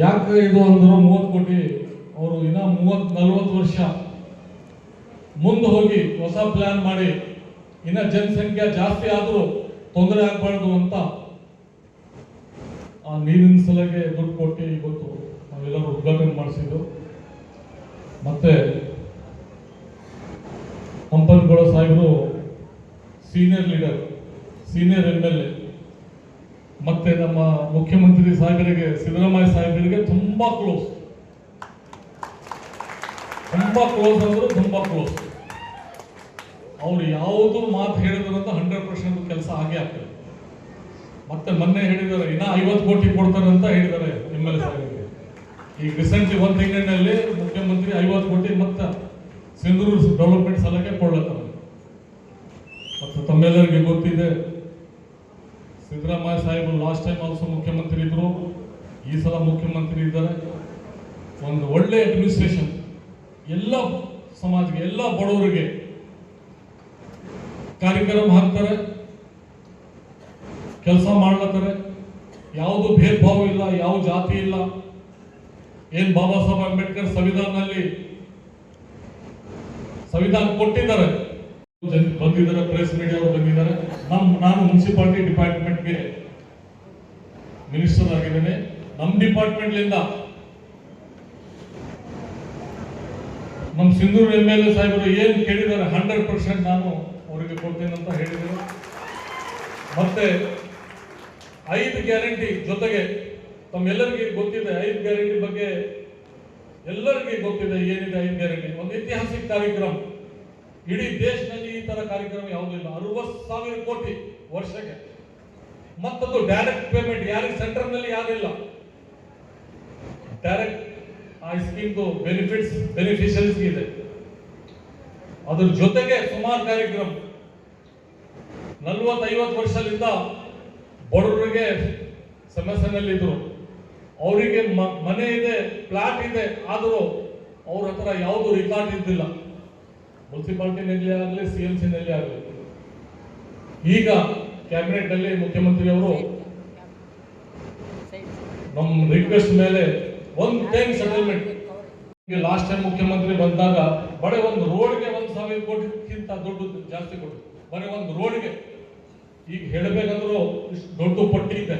ಯಾಕೆ ಇದು ಅಂದ್ರೆ ಮೂವತ್ತು ಕೋಟಿ? ಅವರು ಇನ್ನ ಮೂವತ್ ನಲ್ವತ್ತು ವರ್ಷ ಮುಂದೆ ಹೋಗಿ ಹೊಸ ಪ್ಲಾನ್ ಮಾಡಿ. ಇನ್ನ ಜನಸಂಖ್ಯೆ ಜಾಸ್ತಿ ಆದರೂ ತೊಂದರೆ ಆಗಬಾರ್ದು ಅಂತ ಆ ನೀರಿನ ಸಲಗೆ ದುಡ್ಡು ಕೊಟ್ಟು ಇವತ್ತು ನಾವೆಲ್ಲರೂ ಉದ್ಘಾಟನೆ ಮಾಡಿಸಿದ್ದು. ಮತ್ತೆ ಹಂಪನಗೌಡ ಸಾಹೇಬರು senior leader, senior M L A, ಮತ್ತೆ ನಮ್ಮ ಮುಖ್ಯಮಂತ್ರಿ ಸಾಹೇಬರಿಗೆ, ಸಿದ್ದರಾಮಯ್ಯ ಸಾಹೇಬರಿಗೆ ತುಂಬಾ ಕ್ಲೋಸ್ ತುಂಬಾ ಕ್ಲೋಸ್ ಅಂದ್ರೆ ತುಂಬಾ ಕ್ಲೋಸ್ ಅವ್ರು ಯಾವುದು ಮಾತು ಹೇಳಿದ್ರು ಅಂತ ಹಂಡ್ರೆಡ್ ಪರ್ಸೆಂಟ್ ಕೆಲಸ ಹಾಗೆ ಆಗ್ತದೆ. ಮತ್ತೆ ಮೊನ್ನೆ ಹೇಳಿದ್ದಾರೆ, ಇನ್ನ ಐವತ್ತು ಕೋಟಿ ಕೊಡ್ತಾರೆ ಅಂತ ಹೇಳಿದ್ದಾರೆ ಎಂ ಎಲ್ ಎ ಸಾಹೇಬರಿಗೆ. ಈಗ ರೀಸೆಂಟ್ಲಿ ಒಂದು ತಿಂಗಳಿನಲ್ಲಿ ಮುಖ್ಯಮಂತ್ರಿ ಐವತ್ತು ಕೋಟಿ ಮತ್ತೆ ಸಿಂಧೂರು ಡೆವಲಪ್ಮೆಂಟ್ ಸಲಕ್ಕೆ ಕೊಡ್ಲತ್ತಾರೆ. ಮತ್ತು ತಮ್ಮೆಲ್ಲರಿಗೆ ಗೊತ್ತಿದೆ, ಸಿದ್ದರಾಮಯ್ಯ ಸಾಹೇಬರು ಲಾಸ್ಟ್ ಟೈಮ್ ಆಲ್ಸೋ ಮುಖ್ಯಮಂತ್ರಿ ಇದ್ದರು ಈ ಸಲ ಮುಖ್ಯಮಂತ್ರಿ ಇದ್ದಾರೆ. ಒಂದು ಒಳ್ಳೆ ಅಡ್ಮಿನಿಸ್ಟ್ರೇಷನ್ ಎಲ್ಲ ಸಮಾಜಕ್ಕೆ, ಎಲ್ಲ ಬಡವರಿಗೆ ಕಾರ್ಯಕ್ರಮ ಹಾಕ್ತಾರೆ, ಕೆಲಸ ಮಾಡ್ಲತ್ತಾರೆ. ಯಾವುದು ಭೇದ ಭಾವ ಇಲ್ಲ, ಯಾವ ಜಾತಿ ಇಲ್ಲ. ಏನ್ ಬಾಬಾ ಸಾಹೇಬ್ ಅಂಬೇಡ್ಕರ್ ಸಂವಿಧಾನದಲ್ಲಿ ಸಂವಿಧಾನ ಕೊಟ್ಟಿದ್ದಾರೆ. ಬಂದಿದ್ದಾರೆ ಪ್ರೆಸ್ ಮೀಡಿಯಾ ಅವರು ಬಂದಿದ್ದಾರೆ. ನಮ್, ನಾನು ಮುನ್ಸಿಪಾಲಿಟಿ ಡಿಪಾರ್ಟ್ಮೆಂಟ್ಗೆ ಮಿನಿಸ್ಟರ್ ಆಗಿದ್ದೇನೆ. ನಮ್ಮ ಡಿಪಾರ್ಟ್ಮೆಂಟ್ಲಿಂದ ನಮ್ಮ ಸಿಂಧೂರು ಎಂ ಎಲ್ ಎ ಸಾಹೇಬರು ಏನು ಕೇಳಿದ್ದಾರೆ ಹಂಡ್ರೆಡ್ ಪರ್ಸೆಂಟ್ ನಾನು ಅವರಿಗೆ ಕೊಡ್ತೇನೆ ಅಂತ ಹೇಳಿದರು. ಮತ್ತೆ ಐದು ಗ್ಯಾರಂಟಿ ಜೊತೆಗೆ ತಮ್ಮೆಲ್ಲರಿಗೆ ಗೊತ್ತಿದೆ, ಐದು ಗ್ಯಾರಂಟಿ ಬಗ್ಗೆ ಎಲ್ಲರಿಗೆ ಗೊತ್ತಿದೆ ಏನಿದೆ ಐದು ಗ್ಯಾರಂಟಿ ಒಂದು ಐತಿಹಾಸಿಕ ಕಾರ್ಯಕ್ರಮ. ಇಡೀ ದೇಶದಲ್ಲಿ ತರ ಕಾರ್ಯಕ್ರಮ ಯಾವುದೂ ಇಲ್ಲ. ಅರವತ್ತು ಸಾವಿರ ಕೋಟಿ ವರ್ಷಕ್ಕೆ. ಮತ್ತೊಂದು ಡೈರೆಕ್ಟ್ ಪೇಮೆಂಟ್ ಯಾರಿಗೆ? ಸೆಂಟರ್ನಲ್ಲಿ ಯಾರಿಲ್ಲ ಡೈರೆಕ್ಟ್ ಆ ಸ್ಕೀಮ್ದು ಬೆನಿಫಿಟ್ಸ್ ಬೆನಿಫಿಷಿಯಲ್ಸ್ ಇದೆ. ಅದ್ರ ಜೊತೆಗೆ ಸುಮಾರು ಕಾರ್ಯಕ್ರಮ. ನಲ್ವತ್ತೈವತ್ತು ವರ್ಷದಿಂದ ಬಡವರಿಗೆ ಸಮಸ್ಯೆನಲ್ಲಿದ್ರು. ಅವರಿಗೆ ಮನೆ ಇದೆ ಪ್ಲಾಟ್ ಇದೆ, ಆದರೂ ಅವ್ರ ಹತ್ರ ಯಾವುದು ರಿಕಾರ್ಡ್ ಇದ್ದಿಲ್ಲ. ಮುನ್ಸಿಪಾಲಿಟಿನಲ್ಲಿ ಆಗಲಿ, ಸಿ ಎಂ ಸಿನಲ್ಲಿ ಆಗಲಿ. ಈಗ ಕ್ಯಾಬಿನೆಟ್ನಲ್ಲಿ ಮುಖ್ಯಮಂತ್ರಿ ಅವರು ನಮ್ಮ ರಿಕ್ವೆಸ್ಟ್ ಮೇಲೆ ಒಂದು ಟೈಮ್ ಸೆಟಲ್ಮೆಂಟ್ ಲಾಸ್ಟ್ ಟೈಮ್ ಮುಖ್ಯಮಂತ್ರಿ ಬಂದಾಗ ಬರೀ ಒಂದು ರೋಡ್ಗೆ ಒಂದು ಸಾವಿರ ಕೋಟಿಗಿಂತ ದೊಡ್ಡ ಜಾಸ್ತಿ ಕೊಟ್ಟು ಬರೀ ಒಂದು ರೋಡ್ಗೆ ಈಗ ಹೇಳಬೇಕಂದ್ರು ಇಷ್ಟು ದೊಡ್ಡ ಪಟ್ಟಿ ಇದೆ.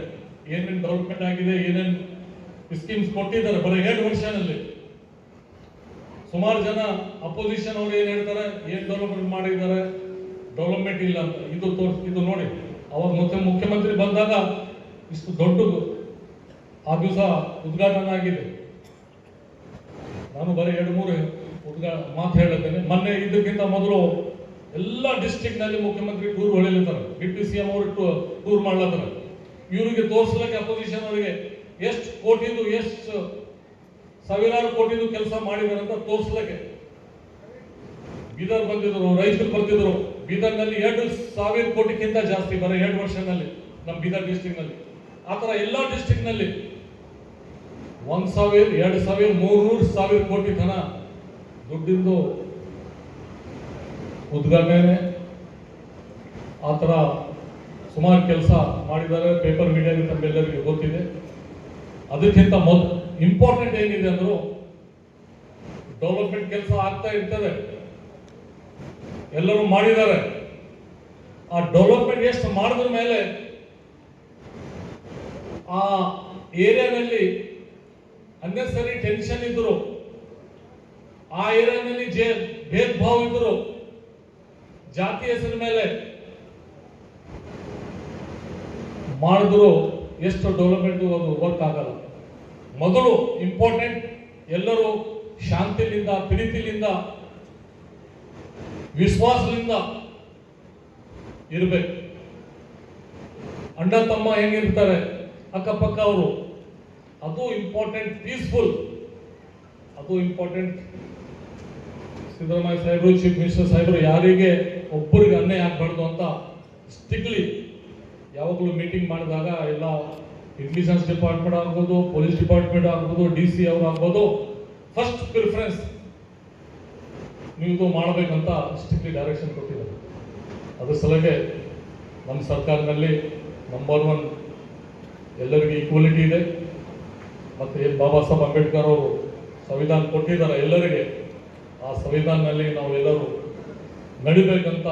ಏನೇನು ಡೆವಲಪ್ಮೆಂಟ್ ಆಗಿದೆ, ಏನೇನು ಸ್ಕೀಮ್ಸ್ ಕೊಟ್ಟಿದ್ದಾರೆ, ಬರೀ ಎರಡು ವರ್ಷನಲ್ಲಿ. ಸುಮಾರು ಜನ ಅಪೋಸಿಷನ್ ಅವರು ಏನ್ ಹೇಳ್ತಾರೆ, ಏನ್ ಡೆವಲಪ್ಮೆಂಟ್ ಮಾಡಿದ್ದಾರೆ ಡೆವಲಪ್ಮೆಂಟ್ ಇಲ್ಲ ಅಂತ. ಇದು ತೋರ್ಸ್, ಇದು ನೋಡಿ. ಅವಾಗ ಮತ್ತೆ ಮುಖ್ಯಮಂತ್ರಿ ಬಂದಾಗ ಇಷ್ಟು ದೊಡ್ಡದು ಆ ದಿವಸ ಉದ್ಘಾಟನೆ ಆಗಿದೆ. ನಾನು ಬರೀ ಎರಡು, ಮೂರು ಉದ್ಘಾ, ಮಾತು ಹೇಳುತ್ತೇನೆ. ಮೊನ್ನೆ ಇದಕ್ಕಿಂತ ಮೊದಲು ಎಲ್ಲ ಡಿಸ್ಟ್ರಿಕ್ಟ್ನಲ್ಲಿ ಮುಖ್ಯಮಂತ್ರಿ ಟೂರ್ ಹೊಳಿಲಿದ್ದಾರೆ ಡಿಪ್ಟಿ ಸಿ ಎಂ ಅವರು ಟೂರ್ ಮಾಡ್ಲತ್ತಾರೆ. ಇವರಿಗೆ ತೋರಿಸ್ಲಿಕ್ಕೆ ಅಪೋಸಿಷನ್ ಅವರಿಗೆ ಎಷ್ಟು ಕೋಟಿದು, ಎಷ್ಟು ಸಾವಿರಾರು ಕೋಟಿದು ಕೆಲಸ ಮಾಡಿದಾರೆ ಅಂತ ತೋರಿಸ್ಲಿಕ್ಕೆ. ಬೀದರ್ ಬಂದಿದ್ರು ರೈತರು ಬಂದಿದ್ರು. ಬೀದರ್ನಲ್ಲಿ ಎರಡು ಸಾವಿರ ಕೋಟಿಗಿಂತ ಜಾಸ್ತಿ, ಬರ ಎರಡು ವರ್ಷದಲ್ಲಿ, ನಮ್ಮ ಬೀದರ್ ಡಿಸ್ಟಿಕ್ನಲ್ಲಿ. ಆತರ ತರ ಎಲ್ಲ ಡಿಸ್ಟಿಕ್ನಲ್ಲಿ ಒಂದ್ ಸಾವಿರ, ಎರಡು ಸಾವಿರ ಮೂರ್ನೂರು ಸಾವಿರ ಕೋಟಿ ತನ ದುಡ್ಡಿಂದು ಉದ್ಘಾಟನೆ ಆತರ ಸುಮಾರು ಕೆಲಸ ಮಾಡಿದ್ದಾರೆ. ಪೇಪರ್ ಮೀಡಿಯಾಗೆ ತಮ್ಮೆಲ್ಲರಿಗೂ ಗೊತ್ತಿದೆ. ಅದಕ್ಕಿಂತ ಮೊದ್ ಇಂಪಾರ್ಟೆಂಟ್ ಏನಿದೆ ಅಂದ್ರು ಡೆವಲಪ್ಮೆಂಟ್ ಕೆಲಸ ಆಗ್ತಾ ಇರ್ತದೆ. ಎಲ್ಲರೂ ಮಾಡಿದ್ದಾರೆ. ಆ ಡೆವಲಪ್ಮೆಂಟ್ ಎಷ್ಟು ಮಾಡಿದ್ರ ಮೇಲೆ ಆ ಏರಿಯಾದಲ್ಲಿ ಅನ್ನೆಸರಿ ಟೆನ್ಷನ್ ಇದ್ರು. ಆ ಏರಿಯಾದಲ್ಲಿ ಜೇ ಭಾವ ಇದ್ರು. ಜಾತಿ ಹೆಸರ ಮೇಲೆ ಮಾಡಿದ್ರು ಎಷ್ಟು ಡೆವಲಪ್ಮೆಂಟ್ ಅದು ವರ್ಕ್ ಆಗಲ್ಲ. ಮೊದಲು ಇಂಪಾರ್ಟೆಂಟ್ ಎಲ್ಲರೂ ಶಾಂತಿಲಿಂದ ಪ್ರೀತಿಲಿಂದ ವಿಶ್ವಾಸದಿಂದ ಇರಬೇಕು. ಅಣ್ಣ, ತಮ್ಮ ಹೆಂಗಿರ್ತಾರೆ, ಅಕ್ಕಪಕ್ಕ ಅವರು, ಅದು ಇಂಪಾರ್ಟೆಂಟ್ ಪೀಸ್ಫುಲ್ ಅದು ಇಂಪಾರ್ಟೆಂಟ್ ಸಿದ್ದರಾಮಯ್ಯ ಸಾಹೇಬರು ಚೀಫ್ ಮಿನಿಸ್ಟರ್ ಸಾಹೇಬರು ಯಾರಿಗೆ ಒಬ್ಬರಿಗೆ ಅನ್ಯಾಯ ಆಗಬಾರ್ದು ಅಂತ ಸ್ಟಿಕ್ಲಿ ಯಾವಾಗಲೂ ಮೀಟಿಂಗ್ ಮಾಡಿದಾಗ ಎಲ್ಲ ಇಂಟೆಲಿಜೆನ್ಸ್ ಡಿಪಾರ್ಟ್ಮೆಂಟ್ ಆಗ್ಬೋದು ಪೊಲೀಸ್ ಡಿಪಾರ್ಟ್ಮೆಂಟ್ ಆಗ್ಬೋದು ಡಿ ಸಿ ಅವರು ಆಗ್ಬೋದು ಫಸ್ಟ್ ಪ್ರಿಫರೆನ್ಸ್ ನೀವು ಮಾಡಬೇಕಂತ ಸ್ಟ್ರಿಕ್ಟ್ಲಿ ಡೈರೆಕ್ಷನ್ ಕೊಟ್ಟಿದ್ದಾರೆ. ಅದ್ರ ಸಲಗೆ ನಮ್ಮ ಸರ್ಕಾರದಲ್ಲಿ ನಂಬರ್ ಒನ್ ಎಲ್ಲರಿಗೂ ಈಕ್ವಾಲಿಟಿ ಇದೆ. ಮತ್ತು ಬಾಬಾ ಸಾಹೇಬ್ ಅಂಬೇಡ್ಕರ್ ಅವರು ಸಂವಿಧಾನ ಕೊಟ್ಟಿದ್ದಾರೆ ಎಲ್ಲರಿಗೆ. ಆ ಸಂವಿಧಾನದಲ್ಲಿ ನಾವೆಲ್ಲರೂ ನಡಿಬೇಕಂತ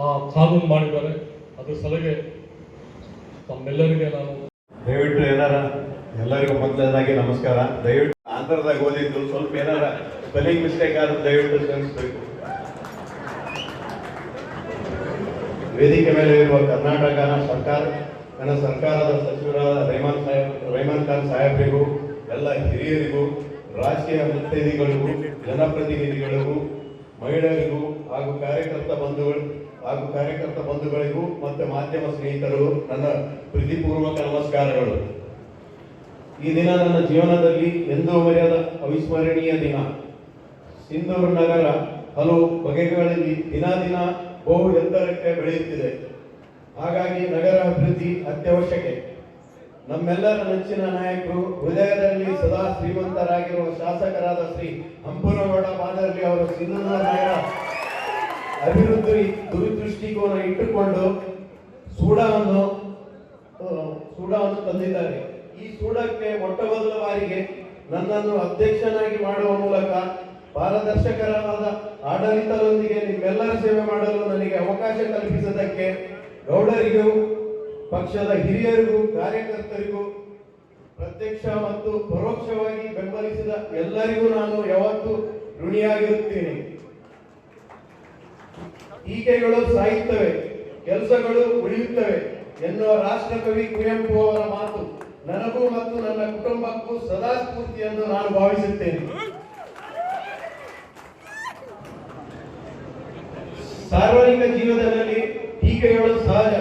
ಆ ಕಾನೂನು ಮಾಡಿದ್ದಾರೆ. ಅದ್ರ ಸಲಹೆ ತಮ್ಮೆಲ್ಲರಿಗೆ ನಾನು ದಯವಿಟ್ಟು ಏನಾರ ಎಲ್ಲರಿಗೂ ಮೊದಲನೇದಾಗಿ ನಮಸ್ಕಾರ. ದಯವಿಟ್ಟು ಆಂಧ್ರದಾಗ ಓದಿದ್ದು ಸ್ವಲ್ಪ ಏನಾರ ಸ್ಪೆಲ್ಲಿಂಗ್ ಮಿಸ್ಟೇಕ್ ಆದ್ರೆ ದಯವಿಟ್ಟು ಕ್ಷಮಿಸಬೇಕು. ವೇದಿಕೆ ಮೇಲೆ ಇರುವ ಕರ್ನಾಟಕನ ಸರ್ಕಾರ, ನನ್ನ ಸರ್ಕಾರದ ಸಚಿವರಾದ ರೈಮಾನ್ ಸಾಹೇಬ್, ರೈಮಾನ್ ಖಾನ್ ಸಾಹೇಬ್ರಿಗೂ, ಎಲ್ಲ ಹಿರಿಯರಿಗೂ ರಾಜಕೀಯ ಮುತ್ತೈದಿಗಳಿಗೂ ಜನಪ್ರತಿನಿಧಿಗಳಿಗೂ, ಮಹಿಳೆಯರಿಗೂ ಹಾಗೂ ಕಾರ್ಯಕರ್ತ ಬಂಧುಗಳು ಹಾಗೂ ಕಾರ್ಯಕರ್ತ ಬಂಧುಗಳಿಗೂ ಮತ್ತು ಮಾಧ್ಯಮ ಸ್ನೇಹಿತರು ನನ್ನ ಪ್ರೀತಿಪೂರ್ವಕ ನಮಸ್ಕಾರಗಳು. ಈ ದಿನ ನನ್ನ ಜೀವನದಲ್ಲಿ ಎಂದೂ ಮರೆಯದ ಅವಿಸ್ಮರಣೀಯ ದಿನ. ಸಿಂಧೂರು ನಗರ ಹಲವು ಬಗೆಗಳಲ್ಲಿ ದಿನ ದಿನ ಬಹು ಎತ್ತರಕ್ಕೆ ಬೆಳೆಯುತ್ತಿದೆ. ಹಾಗಾಗಿ ನಗರ ಅಭಿವೃದ್ಧಿ ಅತ್ಯವಶ್ಯಕ. ನಮ್ಮೆಲ್ಲರ ನೆಚ್ಚಿನ ನಾಯಕರು ಹೃದಯದಲ್ಲಿ ಸದಾ ಶ್ರೀಮಂತರಾಗಿರುವ ಶಾಸಕರಾದ ಶ್ರೀ ಹಂಪನಗೌಡ ಬಾದರ್ಲಿ ಅವರು ಸಿಂಧೂರು ನಗರ ಅಭಿವೃದ್ಧಿ ದುರದೃಷ್ಟಿಕೋನ ಇಟ್ಟುಕೊಂಡು ಸೂಡವನ್ನು ಸೂಡವನ್ನು ತಂದಿದ್ದಾರೆ. ಈ ಸೂಡಕ್ಕೆ ಮೊಟ್ಟ ಮೊದಲ ಬಾರಿಗೆ ನನ್ನನ್ನು ಅಧ್ಯಕ್ಷನಾಗಿ ಮಾಡುವ ಮೂಲಕ ಪಾರದರ್ಶಕರವಾದ ಆಡಳಿತದೊಂದಿಗೆ ನಿಮ್ಮೆಲ್ಲರ ಸೇವೆ ಮಾಡಲು ನನಗೆ ಅವಕಾಶ ಕಲ್ಪಿಸದಕ್ಕೆ ಗೌಡರಿಗೂ, ಪಕ್ಷದ ಹಿರಿಯರಿಗೂ, ಕಾರ್ಯಕರ್ತರಿಗೂ ಪ್ರತ್ಯಕ್ಷ ಮತ್ತು ಪರೋಕ್ಷವಾಗಿ ಬೆಂಬಲಿಸಿದ ಎಲ್ಲರಿಗೂ ನಾನು ಯಾವತ್ತೂ ಋಣಿಯಾಗಿರುತ್ತೇನೆ. ಟೀಕೆಗಳು ಸಾಯುತ್ತವೆ, ಕೆಲಸಗಳು ಉಳಿಯುತ್ತವೆ ಎನ್ನುವ ರಾಷ್ಟ್ರಕವಿ ಕುವೆಂಪು ಅವರ ಮಾತು. ನನಗೂ ಮತ್ತು ನನ್ನ ಕುಟುಂಬಕ್ಕೂ ಸದಾ ಎಂದು ನಾನು ಭಾವಿಸುತ್ತೇನೆ. ಸಾರ್ವಜನಿಕ ಜೀವನದಲ್ಲಿ ಟೀಕೆಗಳು ಸಹಜ.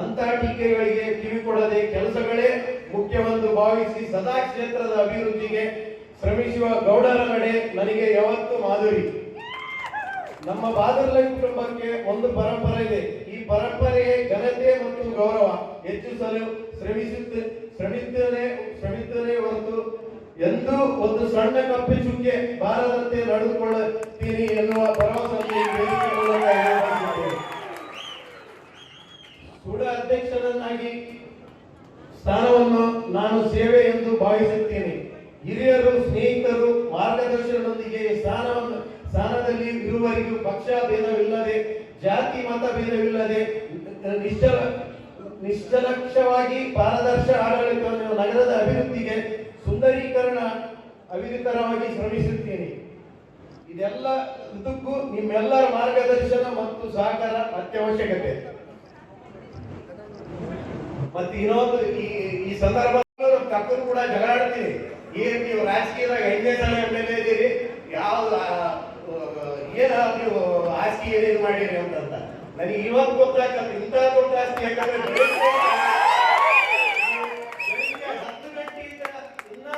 ಅಂತ ಟೀಕೆಗಳಿಗೆ ಕಿವಿ ಕೊಡದೆ ಕೆಲಸಗಳೇ ಮುಖ್ಯವೆಂದು ಭಾವಿಸಿ ಸದಾ ಕ್ಷೇತ್ರದ ಅಭಿವೃದ್ಧಿಗೆ ಶ್ರಮಿಸುವ ಗೌಡರ ನಡೆ ನನಗೆ ಯಾವತ್ತೂ ಮಾಧುರಿ. ನಮ್ಮ ಬಾದರ್ಲ ಕುಟುಂಬಕ್ಕೆ ಒಂದು ಪರಂಪರೆ ಇದೆ. ಈ ಪರಂಪರೆಯ ಘನತೆ ಮತ್ತು ಗೌರವ. ಹೆಚ್ಚಿಸಲು ಶ್ರಮಿಸುತ್ತ ಶ್ರಮಿಸುತ್ತೇನೆ ಶ್ರಮಿಸುತ್ತೇನೆ ಹೊರತು ಎಂದು ಒಂದು ಸಣ್ಣ ಕಪ್ಪೆ ಚುಕ್ಕೆ ಬಾರದಂತೆ ನಡೆದುಕೊಳ್ಳುತ್ತೀನಿ ಎನ್ನುವ ಭರವಸೆ. ಸುಡ ಅಧ್ಯಕ್ಷನನ್ನಾಗಿ ಸ್ಥಾನವನ್ನು ನಾನು ಸೇವೆ ಎಂದು ಭಾವಿಸುತ್ತೇನೆ. ಹಿರಿಯರು, ಸ್ನೇಹಿತರು ಮಾರ್ಗದರ್ಶನದೊಂದಿಗೆ ಸ್ಥಾನವನ್ನು ಸ್ಥಾನದಲ್ಲಿ ಇರುವವರಿಗೂ ಪಕ್ಷ ಭೇದವಿಲ್ಲದೆ, ಜಾತಿ ಮತ ಭೇದವಿಲ್ಲದೆ, ನಿಶ್ಚಲ, ನಿಶ್ಚಲಕ್ಷವಾಗಿ ಪಾರದರ್ಶ ಆಡಳಿತವನ್ನು ನಗರದ ಅಭಿವೃದ್ಧಿಗೆ ಸುಂದರೀಕರಣ ಅವಿರತರವಾಗಿ ಶ್ರಮಿಸುತ್ತೇನೆ ಇದೆಲ್ಲ ಇದಕ್ಕೂ ನಿಮ್ಮೆಲ್ಲರ ಮಾರ್ಗದರ್ಶನ ಮತ್ತು ಸಹಕಾರ ಅತ್ಯವಶ್ಯಕತೆ. ಮತ್ತೆ ಇನ್ನೊಂದು ಈ ಸಂದರ್ಭದಲ್ಲಿ ಕಕ್ಕರು ಕೂಡ ಜಗಳಾಡ್ತೀನಿ. ಏನ್ ನೀವು ರಾಜಕೀಯದಾಗ ಐದನೇ ಸಲ ಇದೀರಿ ಯಾವ್ದು ಏನ ಆಸ್ತಿ ಏನೇನು ಮಾಡಿರಿ ಅಂತಂತ? ನನಗೆ ಇವತ್ತು ಗೊತ್ತಾಗ್ತದೆ, ಇಂಥ ದೊಡ್ಡ ಆಸ್ತಿ ಯಾಕಂದ್ರೆ ಇನ್ನ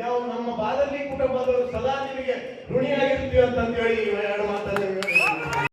ನಾವು ನಮ್ಮ ಬಾದಲ್ಲಿ ಕುಟುಂಬದವರು ಸದಾ ನಿಮಗೆ ಋಣಿಯಾಗಿರ್ತೀವಿ ಅಂತಂತ ಹೇಳಿ ಎರಡು ಮಾತನ್ನು